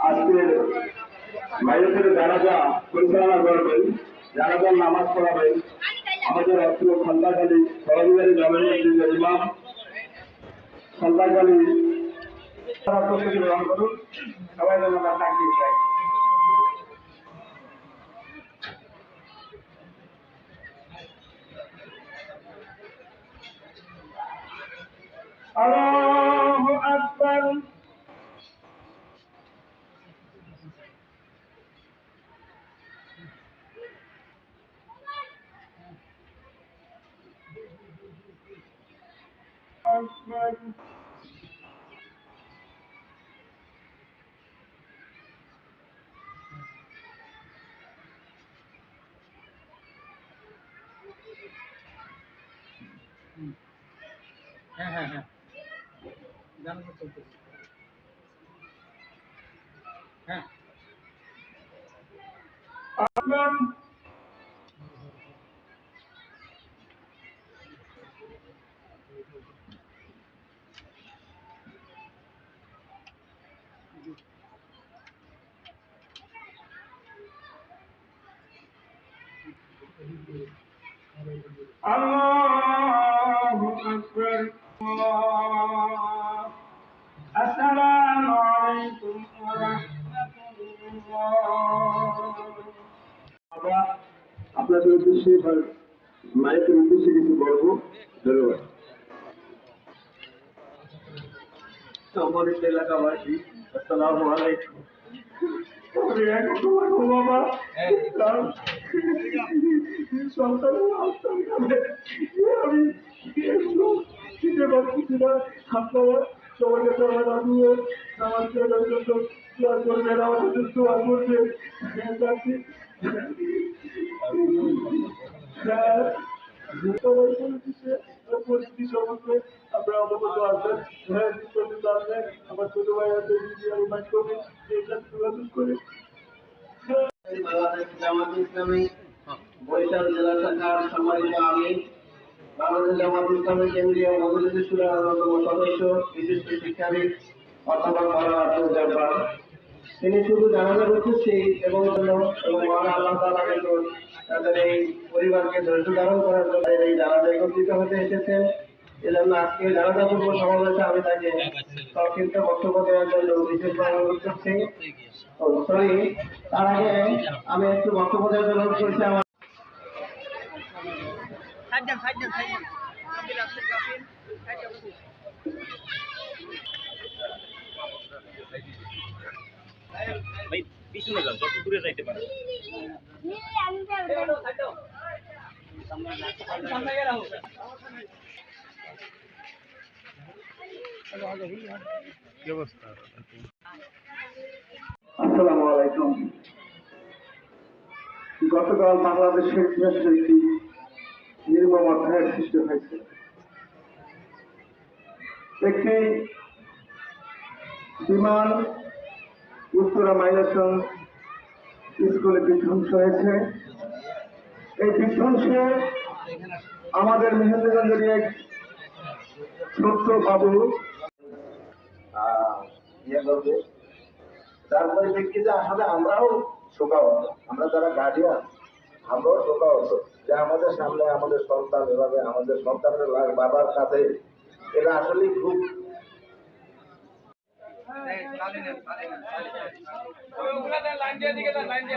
আজকের মাইলের জানাজা পরিচালনা করবেন জানাজার নামাজ পড়াবেন আমাদের অত্র খন্দাখালী সহযোগী জামানের ইমাম। খন্দাখালী প্রস্তুতি গ্রহণ করুন। সবাই যেন আমরা হ্যাঁ হ্যাঁ হ্যাঁ জানাতে চলতেছে হ্যাঁ الله أكبر الله السلام عليكم ورحمة الله বাবা আপনাদের উদ্দেশ্যে এবার মাইকের উদ্দেশ্যে কিছু বলবো ধন্যবাদ সম্মানিত এলাকাবাসী আসসালামু আলাইকুম আমি এখন তোমার বাবা। সন্তানের আস্তান কালে আমি দিতে পারছি না। আপনারা সবাই কাছে আমার আমিও আমার ছেলের জন্য দোয়া করবেন আমাদের জন্য দোয়া করবেন। হ্যাঁ। হ্যাঁ, পরিস্থিতি সম্বন্ধে আপনারা অবগত আছেন হ্যাঁ আমার ছোট ভাই আছে আমি যোগাযোগ করে। তিনি শুধু জানাজার উদ্দেশ্যেই এবং তাদের এই পরিবারকে ধৈর্য ধারণ করার জন্য এই জানাজা একত্রিত হতে এসেছেন। এজন্য আজকে জানাজা পূর্ব সমাবেশে আমি তাকে সংক্ষিপ্ত বক্তব্য দেওয়ার জন্য বিশেষভাবে অনুরোধ সরি তার আগে আমি একটু বক্তব্য দেওয়ার জন্য অনুরোধ করছি আমার ভাই পিছনে যান যত দূরে যাইতে পারে কি অবস্থা? আসসালামু আলাইকুম। গতকাল বাংলাদেশের ইতিহাসে একটি নির্মম অধ্যায়ের সৃষ্টি হয়েছে। একটি বিমান উত্তরা মাইলেশন স্কুলে বিধ্বংস হয়েছে। এই বিধ্বংসে আমাদের মেহেন্দ্রগঞ্জের এক ছোট্ট বাবু ইয়ে তার পরিপ্রেক্ষিতে আসলে আমরাও শোকাহত। আমরা যারা গার্ডিয়ান আমরাও শোকাহত যে আমাদের সামনে আমাদের সন্তান এভাবে আমাদের সন্তানের বাবার কাছে এটা আসলে খুব লাইন